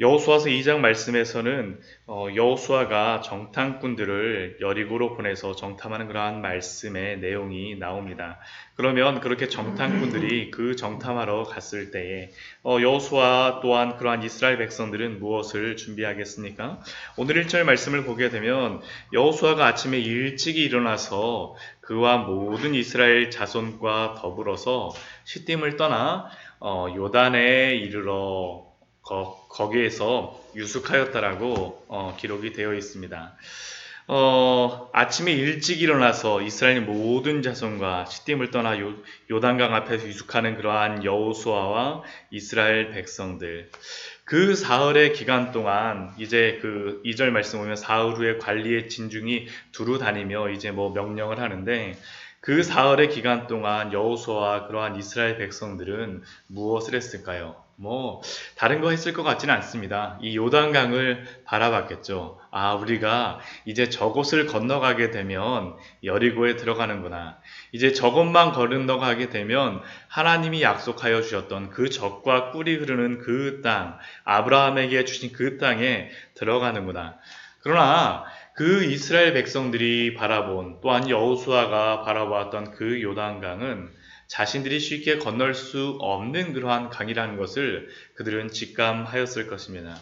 여호수아서 2장 말씀에서는 어, 여호수아가 정탐꾼들을 여리고로 보내서 정탐하는 그러한 말씀의 내용이 나옵니다. 그러면 그렇게 정탐꾼들이 그 정탐하러 갔을 때에 어, 여호수아 또한 그러한 이스라엘 백성들은 무엇을 준비하겠습니까? 오늘 1절 말씀을 보게 되면 여호수아가 아침에 일찍 일어나서 그와 모든 이스라엘 자손과 더불어서 시딤을 떠나 어, 요단에 이르러 거, 거기에서 유숙하였다라고 어, 기록이 되어 있습니다. 어, 아침에 일찍 일어나서 이스라엘 모든 자손과 시딤을 떠나 요, 요단강 앞에서 유숙하는 그러한 여호수아와 이스라엘 백성들. 그 사흘의 기간 동안 이제 그 2절 말씀 보면 사흘 후에 관리의 진중이 두루 다니며 이제 뭐 명령을 하는데 그 사흘의 기간 동안 여호수아와 그러한 이스라엘 백성들은 무엇을 했을까요? 뭐 다른 거 했을 것 같지는 않습니다. 이 요단강을 바라봤겠죠. 아, 우리가 이제 저곳을 건너가게 되면 여리고에 들어가는구나. 이제 저곳만 건너가게 되면 하나님이 약속하여 주셨던 그 적과 꿀이 흐르는 그 땅, 아브라함에게 주신 그 땅에 들어가는구나. 그러나 그 이스라엘 백성들이 바라본 또한 여호수아가 바라보았던 그 요단강은 자신들이 쉽게 건널 수 없는 그러한 강이라는 것을 그들은 직감하였을 것입니다.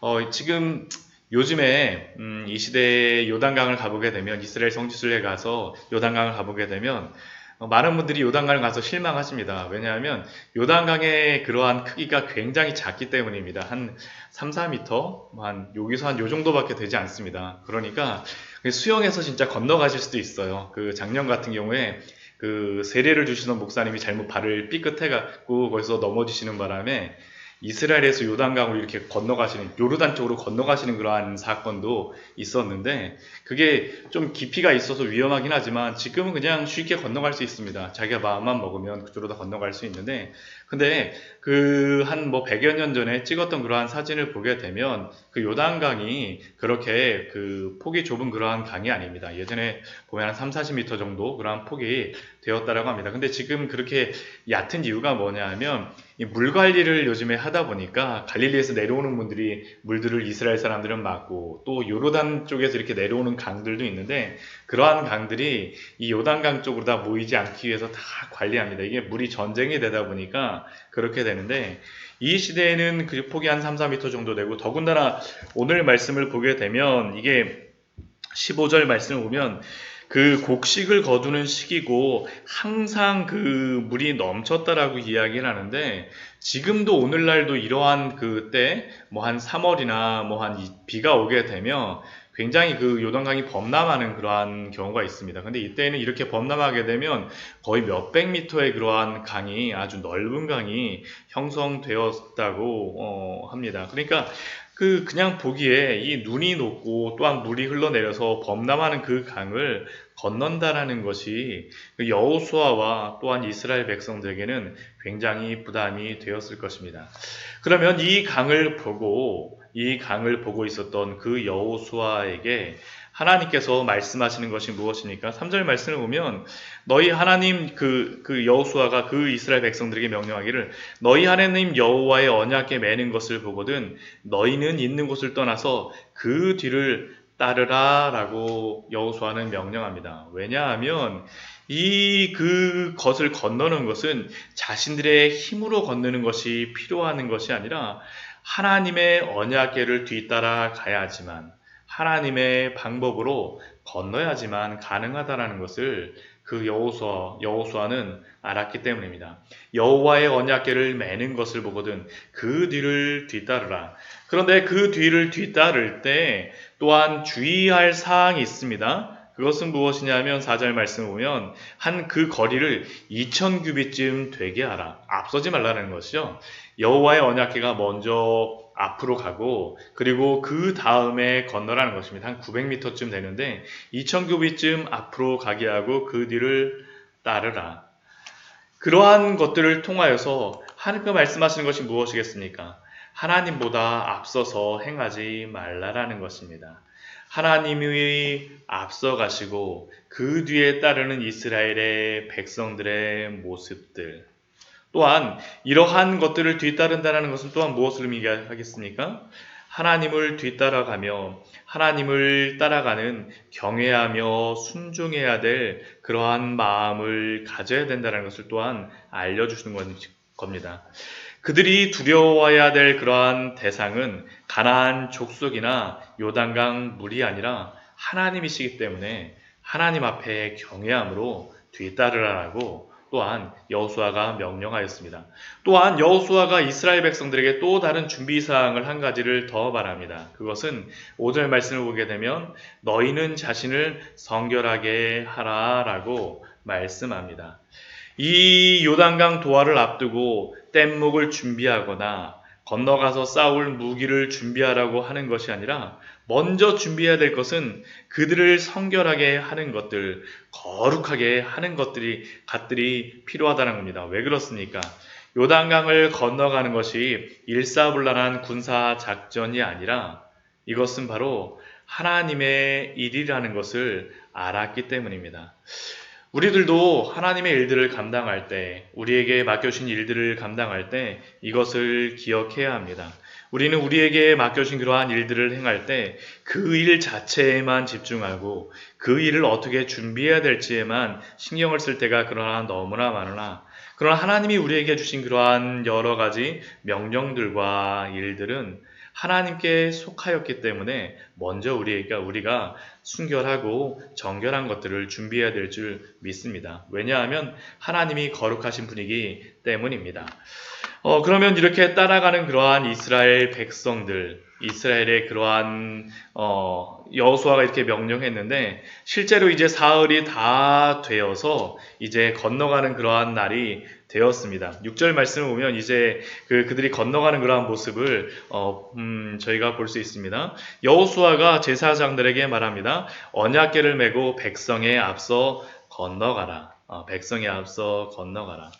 어, 지금 요즘에 음, 이 시대에 요단강을 가보게 되면 이스라엘 성지순례 가서 요단강을 가보게 되면 어, 많은 분들이 요단강을 가서 실망하십니다. 왜냐하면 요단강의 그러한 크기가 굉장히 작기 때문입니다. 한 3, 4m, 한 여기서 한 요 정도밖에 되지 않습니다. 그러니까 수영해서 진짜 건너가실 수도 있어요. 그 작년 같은 경우에 그 세례를 주시는 목사님이 잘못 발을 삐끗해 갖고 거기서 넘어지시는 바람에 이스라엘에서 요단강을 이렇게 건너가시는 요르단 쪽으로 건너가시는 그러한 사건도 있었는데 그게 좀 깊이가 있어서 위험하긴 하지만 지금은 그냥 쉽게 건너갈 수 있습니다. 자기가 마음만 먹으면 그쪽으로 다 건너갈 수 있는데 근데 그 한 뭐 100여 년 전에 찍었던 그러한 사진을 보게 되면 그 요단강이 그렇게 그 폭이 좁은 그러한 강이 아닙니다. 예전에 보면 한 3, 40m 정도 그러한 폭이 되었다라고 합니다. 근데 지금 그렇게 얕은 이유가 뭐냐 하면 물 관리를 요즘에 하다 보니까 갈릴리에서 내려오는 분들이 물들을 이스라엘 사람들은 막고 또 요르단 쪽에서 이렇게 내려오는 강들도 있는데 그러한 강들이 이 요단강 쪽으로 다 모이지 않기 위해서 다 관리합니다. 이게 물이 전쟁이 되다 보니까 그렇게 되는데 이 시대에는 그 폭이 한 3, 4m 정도 되고 더군다나 오늘 말씀을 보게 되면 이게 15절 말씀을 보면 그 곡식을 거두는 시기고 항상 그 물이 넘쳤다라고 이야기를 하는데 지금도 오늘날도 이러한 그때 뭐 한 3월이나 뭐 한 비가 오게 되면 굉장히 그 요단강이 범람하는 그러한 경우가 있습니다. 근데 이때는 이렇게 범람하게 되면 거의 몇백 미터의 그러한 강이 아주 넓은 강이 형성되었다고 어, 합니다. 그러니까 그 그냥 보기에 이 눈이 높고 또한 물이 흘러내려서 범람하는 그 강을 건넌다라는 것이 그 여호수아와 또한 이스라엘 백성들에게는 굉장히 부담이 되었을 것입니다. 그러면 이 강을 보고 이 강을 보고 있었던 그 여호수아에게 하나님께서 말씀하시는 것이 무엇입니까? 3절 말씀을 보면 너희 하나님 그, 그 여호수아가 그 이스라엘 백성들에게 명령하기를 너희 하나님 여호와의 언약에 매는 것을 보거든 너희는 있는 곳을 떠나서 그 뒤를 따르라 라고 여호수아는 명령합니다. 왜냐하면 이 그 것을 건너는 것은 자신들의 힘으로 건너는 것이 필요한 것이 아니라 하나님의 언약계를 뒤따라 가야지만 하나님의 방법으로 건너야지만 가능하다라는 것을 그 여호수아 여호수아는 알았기 때문입니다. 여호와의 언약궤를 매는 것을 보거든 그 뒤를 뒤따르라. 그런데 그 뒤를 뒤따를 때 또한 주의할 사항이 있습니다. 그것은 무엇이냐면 4절 말씀을 보면 한 그 거리를 2000 규빗쯤 되게 하라. 앞서지 말라는 것이죠. 여호와의 언약궤가 먼저 앞으로 가고 그리고 그 다음에 건너라는 것입니다. 한 900m쯤 되는데 2000규비쯤 앞으로 가게 하고 그 뒤를 따르라. 그러한 것들을 통하여서 하나님께 말씀하시는 것이 무엇이겠습니까? 하나님보다 앞서서 행하지 말라라는 것입니다. 하나님이 앞서 가시고 그 뒤에 따르는 이스라엘의 백성들의 모습들, 또한 이러한 것들을 뒤따른다는 것은 또한 무엇을 의미하겠습니까? 하나님을 뒤따라가며 하나님을 따라가는 경외하며 순종해야 될 그러한 마음을 가져야 된다는 것을 또한 알려주시는 겁니다. 그들이 두려워해야 될 그러한 대상은 가나안 족속이나 요단강 물이 아니라 하나님이시기 때문에 하나님 앞에 경외함으로 뒤따르라고 또한 여호수아가 명령하였습니다. 또한 여호수아가 이스라엘 백성들에게 또 다른 준비 사항을 한 가지를 더 말합니다. 그것은 5절 말씀을 보게 되면 너희는 자신을 성결하게 하라라고 말씀합니다. 이 요단강 도하를 앞두고 뗏목을 준비하거나 건너가서 싸울 무기를 준비하라고 하는 것이 아니라 먼저 준비해야 될 것은 그들을 성결하게 하는 것들, 거룩하게 하는 것들이 갓들이 필요하다는 겁니다. 왜 그렇습니까? 요단강을 건너가는 것이 일사불란한 군사 작전이 아니라 이것은 바로 하나님의 일이라는 것을 알았기 때문입니다. 우리들도 하나님의 일들을 감당할 때, 우리에게 맡겨진 일들을 감당할 때 이것을 기억해야 합니다. 우리는 우리에게 맡겨진 그러한 일들을 행할 때 그 일 자체에만 집중하고 그 일을 어떻게 준비해야 될지에만 신경을 쓸 때가 그러나 너무나 많으나 그러나 하나님이 우리에게 주신 그러한 여러 가지 명령들과 일들은 하나님께 속하였기 때문에 먼저 우리가 우리가 순결하고 정결한 것들을 준비해야 될 줄 믿습니다. 왜냐하면 하나님이 거룩하신 분이기 때문입니다. 어, 그러면 이렇게 따라가는 그러한 이스라엘 백성들, 이스라엘의 그러한 어, 여호수아가 이렇게 명령했는데 실제로 이제 사흘이 다 되어서 이제 건너가는 그러한 날이 되었습니다. 6절 말씀을 보면 이제 그, 그들이 건너가는 그러한 모습을 어, 음, 저희가 볼 수 있습니다. 여호수아가 제사장들에게 말합니다. 언약궤를 메고 백성에 앞서 건너가라. 어, 백성에 앞서 건너가라.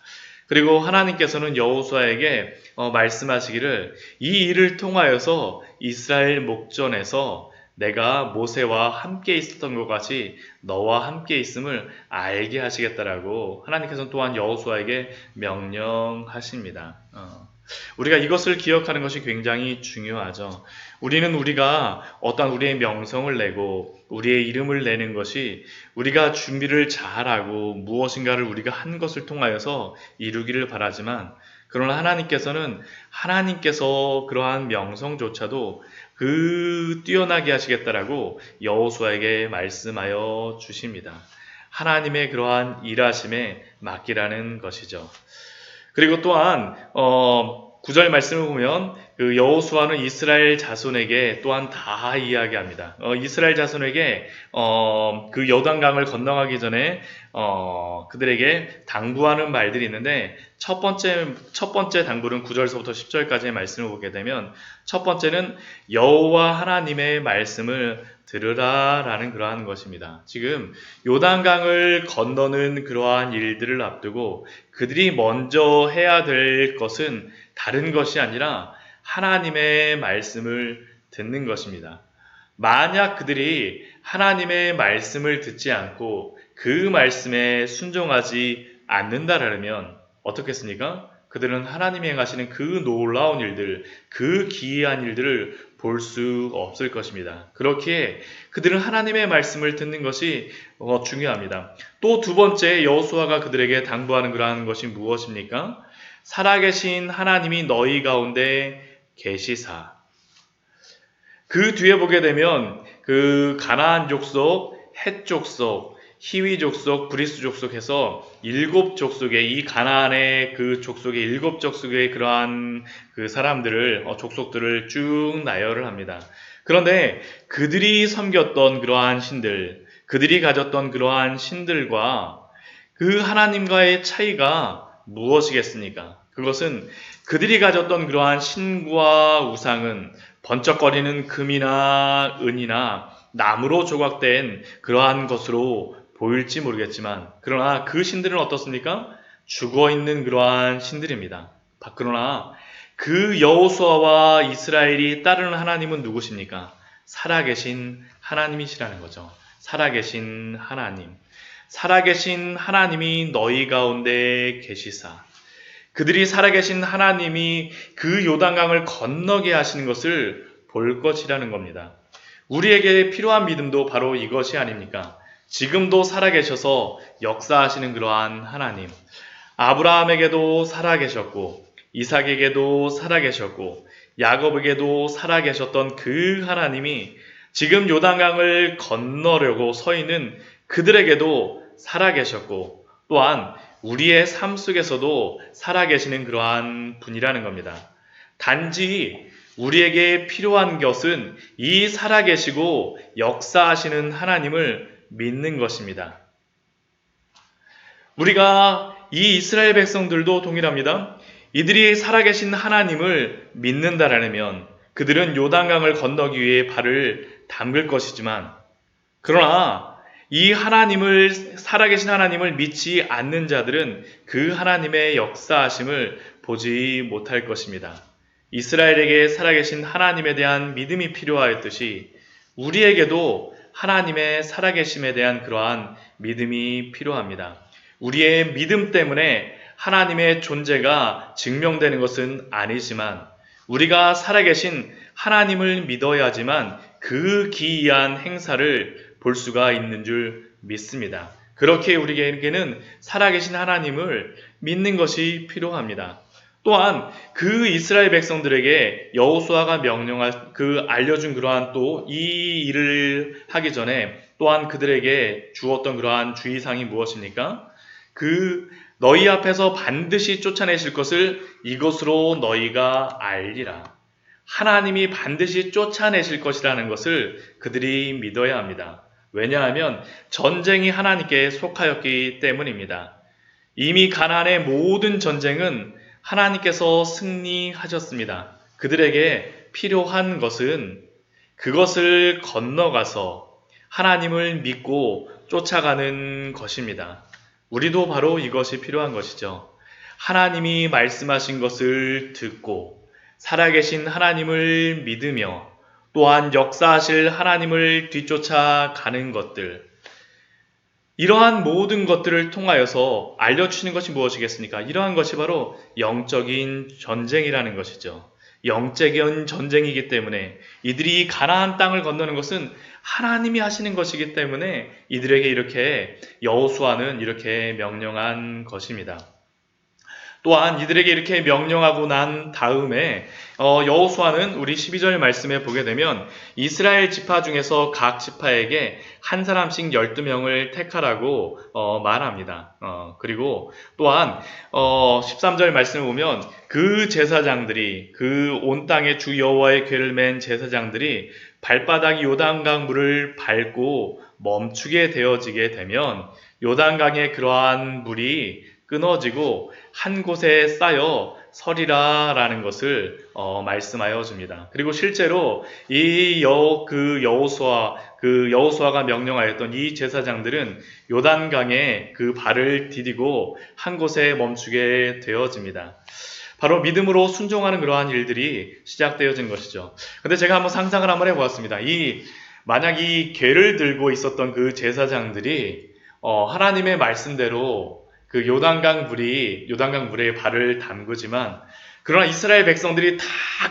그리고 하나님께서는 여호수아에게 어, 말씀하시기를 이 일을 통하여서 이스라엘 목전에서 내가 모세와 함께 있었던 것 같이 너와 함께 있음을 알게 하시겠다라고 하나님께서는 또한 여호수아에게 명령하십니다. 어. 우리가 이것을 기억하는 것이 굉장히 중요하죠. 우리는 우리가 어떤 우리의 명성을 내고 우리의 이름을 내는 것이 우리가 준비를 잘하고 무엇인가를 우리가 한 것을 통하여서 이루기를 바라지만 그러나 하나님께서는 하나님께서 그러한 명성조차도 그 뛰어나게 하시겠다라고 여호수아에게 말씀하여 주십니다. 하나님의 그러한 일하심에 맡기라는 것이죠. 그리고 또한 어 9절 말씀을 보면 그 여호수아는 이스라엘 자손에게 또한 다 이야기합니다. 어, 이스라엘 자손에게 어, 그 여단강을 건너가기 전에 어, 그들에게 당부하는 말들이 있는데 첫 번째 첫 번째 당부는 9절서부터 10절까지의 말씀을 보게 되면 첫 번째는 여호와 하나님의 말씀을 들으라 라는 그러한 것입니다. 지금 요단강을 건너는 그러한 일들을 앞두고 그들이 먼저 해야 될 것은 다른 것이 아니라 하나님의 말씀을 듣는 것입니다. 만약 그들이 하나님의 말씀을 듣지 않고 그 말씀에 순종하지 않는다라면 어떻겠습니까? 그들은 하나님이 행하시는 그 놀라운 일들, 그 기이한 일들을 볼 수 없을 것입니다. 그렇게 그들은 하나님의 말씀을 듣는 것이 어, 중요합니다. 또 두 번째 여호수아가 그들에게 당부하는 그러한 것이 무엇입니까? 살아계신 하나님이 너희 가운데 계시사. 그 뒤에 보게 되면 그 가나안 족속, 헷 족속, 히위 족속, 브리스 족속 해서 일곱 족속의 이 가나안의 그 족속의 일곱 족속의 그러한 그 사람들을 어, 족속들을 쭉 나열을 합니다. 그런데 그들이 섬겼던 그러한 신들, 그들이 가졌던 그러한 신들과 그 하나님과의 차이가 무엇이겠습니까? 그것은 그들이 가졌던 그러한 신과 우상은 번쩍거리는 금이나 은이나 나무로 조각된 그러한 것으로 보일지 모르겠지만 그러나 그 신들은 어떻습니까? 죽어 있는 그러한 신들입니다. 그러나 그 여호수아와 이스라엘이 따르는 하나님은 누구십니까? 살아계신 하나님이시라는 거죠. 살아계신 하나님. 살아계신 하나님이 너희 가운데 계시사. 그들이 살아계신 하나님이 그 요단강을 건너게 하시는 것을 볼 것이라는 겁니다. 우리에게 필요한 믿음도 바로 이것이 아닙니까? 지금도 살아계셔서 역사하시는 그러한 하나님. 아브라함에게도 살아계셨고, 이삭에게도 살아계셨고, 야곱에게도 살아계셨던 그 하나님이 지금 요단강을 건너려고 서 있는 그들에게도 살아계셨고, 또한 우리의 삶 속에서도 살아계시는 그러한 분이라는 겁니다. 단지 우리에게 필요한 것은 이 살아계시고 역사하시는 하나님을 믿는 것입니다. 우리가 이 이스라엘 백성들도 동일합니다. 이들이 살아계신 하나님을 믿는다라면 그들은 요단강을 건너기 위해 발을 담글 것이지만 그러나 이 하나님을 살아계신 하나님을 믿지 않는 자들은 그 하나님의 역사하심을 보지 못할 것입니다. 이스라엘에게 살아계신 하나님에 대한 믿음이 필요하였듯이 우리에게도 하나님의 살아계심에 대한 그러한 믿음이 필요합니다. 우리의 믿음 때문에 하나님의 존재가 증명되는 것은 아니지만 우리가 살아계신 하나님을 믿어야지만 그 기이한 행사를 볼 수가 있는 줄 믿습니다. 그렇게 우리에게는 살아계신 하나님을 믿는 것이 필요합니다. 또한 그 이스라엘 백성들에게 여호수아가 명령할 그 알려준 그러한 또 이 일을 하기 전에 또한 그들에게 주었던 그러한 주의사항이 무엇입니까? 그 너희 앞에서 반드시 쫓아내실 것을 이것으로 너희가 알리라. 하나님이 반드시 쫓아내실 것이라는 것을 그들이 믿어야 합니다. 왜냐하면 전쟁이 하나님께 속하였기 때문입니다. 이미 가나안의 모든 전쟁은 하나님께서 승리하셨습니다. 그들에게 필요한 것은 그것을 건너가서 하나님을 믿고 쫓아가는 것입니다. 우리도 바로 이것이 필요한 것이죠. 하나님이 말씀하신 것을 듣고 살아계신 하나님을 믿으며 또한 역사하실 하나님을 뒤쫓아 가는 것들. 이러한 모든 것들을 통하여서 알려주시는 것이 무엇이겠습니까? 이러한 것이 바로 영적인 전쟁이라는 것이죠. 영적인 전쟁이기 때문에 이들이 가나안 땅을 건너는 것은 하나님이 하시는 것이기 때문에 이들에게 이렇게 여호수아는 이렇게 명령한 것입니다. 또한 이들에게 이렇게 명령하고 난 다음에 어, 여호수아는 우리 12절 말씀에 보게 되면 이스라엘 지파 중에서 각 지파에게 한 사람씩 12명을 택하라고 어, 말합니다. 어, 그리고 또한 13절 말씀을 보면 그 제사장들이 그 온 땅의 주 여호와의 궤를 맨 제사장들이 발바닥이 요단강 물을 밟고 멈추게 되어지게 되면 요단강의 그러한 물이 끊어지고 한 곳에 쌓여 서리라라는 것을 어, 말씀하여 줍니다. 그리고 실제로 이 여 그 여호수아 그 여호수아가 명령하였던 이 제사장들은 요단강에 그 발을 디디고 한 곳에 멈추게 되어집니다. 바로 믿음으로 순종하는 그러한 일들이 시작되어진 것이죠. 근데 제가 한번 상상을 한번 해보았습니다. 이 만약 이 개를 들고 있었던 그 제사장들이 어, 하나님의 말씀대로 그 요단강 물이 요단강 물에 발을 담그지만 그러나 이스라엘 백성들이 다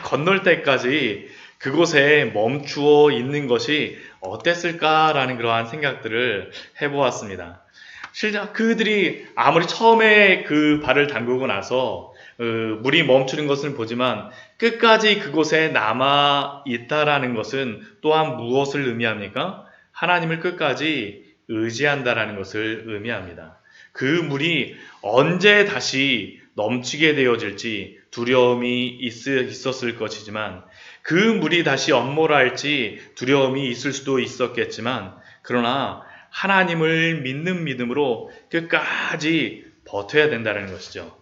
건널 때까지 그곳에 멈추어 있는 것이 어땠을까라는 그러한 생각들을 해보았습니다. 실제 그들이 아무리 처음에 그 발을 담그고 나서 어, 물이 멈추는 것을 보지만 끝까지 그곳에 남아 있다라는 것은 또한 무엇을 의미합니까? 하나님을 끝까지 의지한다라는 것을 의미합니다. 그 물이 언제 다시 넘치게 되어질지 두려움이 있었을 것이지만 그 물이 다시 엄몰할지 두려움이 있을 수도 있었겠지만 그러나 하나님을 믿는 믿음으로 끝까지 버텨야 된다는 것이죠.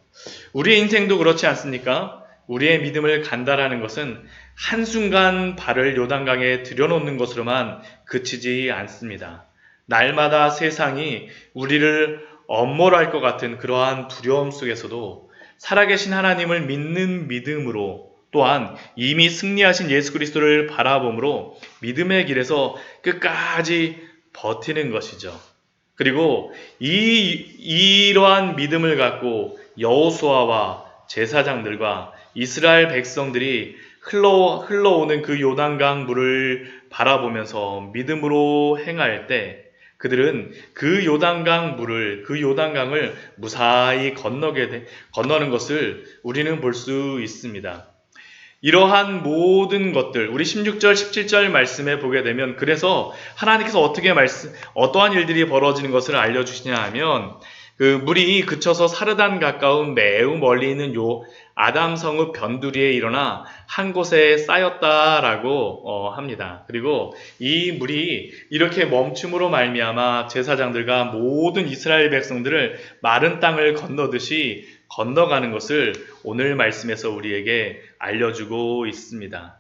우리의 인생도 그렇지 않습니까? 우리의 믿음을 간다라는 것은 한순간 발을 요단강에 들여놓는 것으로만 그치지 않습니다. 날마다 세상이 우리를 엄몰할 것 같은 그러한 두려움 속에서도 살아계신 하나님을 믿는 믿음으로 또한 이미 승리하신 예수 그리스도를 바라봄으로 믿음의 길에서 끝까지 버티는 것이죠. 그리고 이 이러한 믿음을 갖고 여호수아와 제사장들과 이스라엘 백성들이 흘러, 흘러오는 그 요단강 물을 바라보면서 믿음으로 행할 때 그들은 그 요단강 물을 그 요단강을 무사히 건너게 돼, 건너는 것을 우리는 볼 수 있습니다. 이러한 모든 것들 우리 16절 17절 말씀에 보게 되면 그래서 하나님께서 어떻게 말씀 어떠한 일들이 벌어지는 것을 알려 주시냐 하면 그 물이 그쳐서 사르단 가까운 매우 멀리 있는 요 아담 성읍 변두리에 일어나 한 곳에 쌓였다라고 어, 합니다. 그리고 이 물이 이렇게 멈춤으로 말미암아 제사장들과 모든 이스라엘 백성들을 마른 땅을 건너듯이 건너가는 것을 오늘 말씀에서 우리에게 알려주고 있습니다.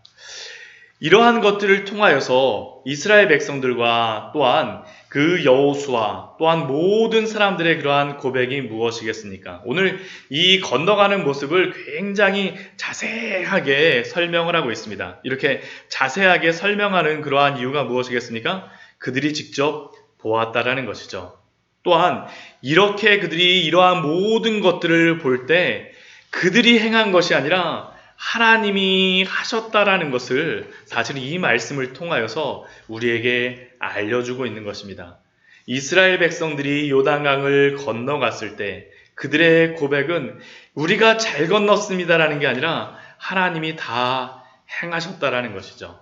이러한 것들을 통하여서 이스라엘 백성들과 또한 그 여호수아 또한 모든 사람들의 그러한 고백이 무엇이겠습니까? 오늘 이 건너가는 모습을 굉장히 자세하게 설명을 하고 있습니다. 이렇게 자세하게 설명하는 그러한 이유가 무엇이겠습니까? 그들이 직접 보았다라는 것이죠. 또한 이렇게 그들이 이러한 모든 것들을 볼 때 그들이 행한 것이 아니라 하나님이 하셨다라는 것을 사실 이 말씀을 통하여서 우리에게 알려주고 있는 것입니다. 이스라엘 백성들이 요단강을 건너갔을 때 그들의 고백은 우리가 잘 건넜습니다라는 게 아니라 하나님이 다 행하셨다라는 것이죠.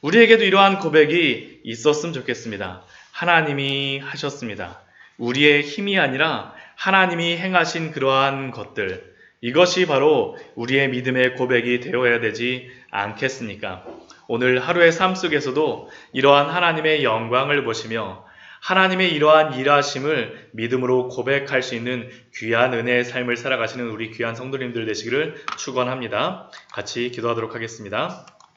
우리에게도 이러한 고백이 있었으면 좋겠습니다. 하나님이 하셨습니다. 우리의 힘이 아니라 하나님이 행하신 그러한 것들, 이것이 바로 우리의 믿음의 고백이 되어야 되지 않겠습니까? 오늘 하루의 삶 속에서도 이러한 하나님의 영광을 보시며 하나님의 이러한 일하심을 믿음으로 고백할 수 있는 귀한 은혜의 삶을 살아가시는 우리 귀한 성도님들 되시기를 축원합니다. 같이 기도하도록 하겠습니다.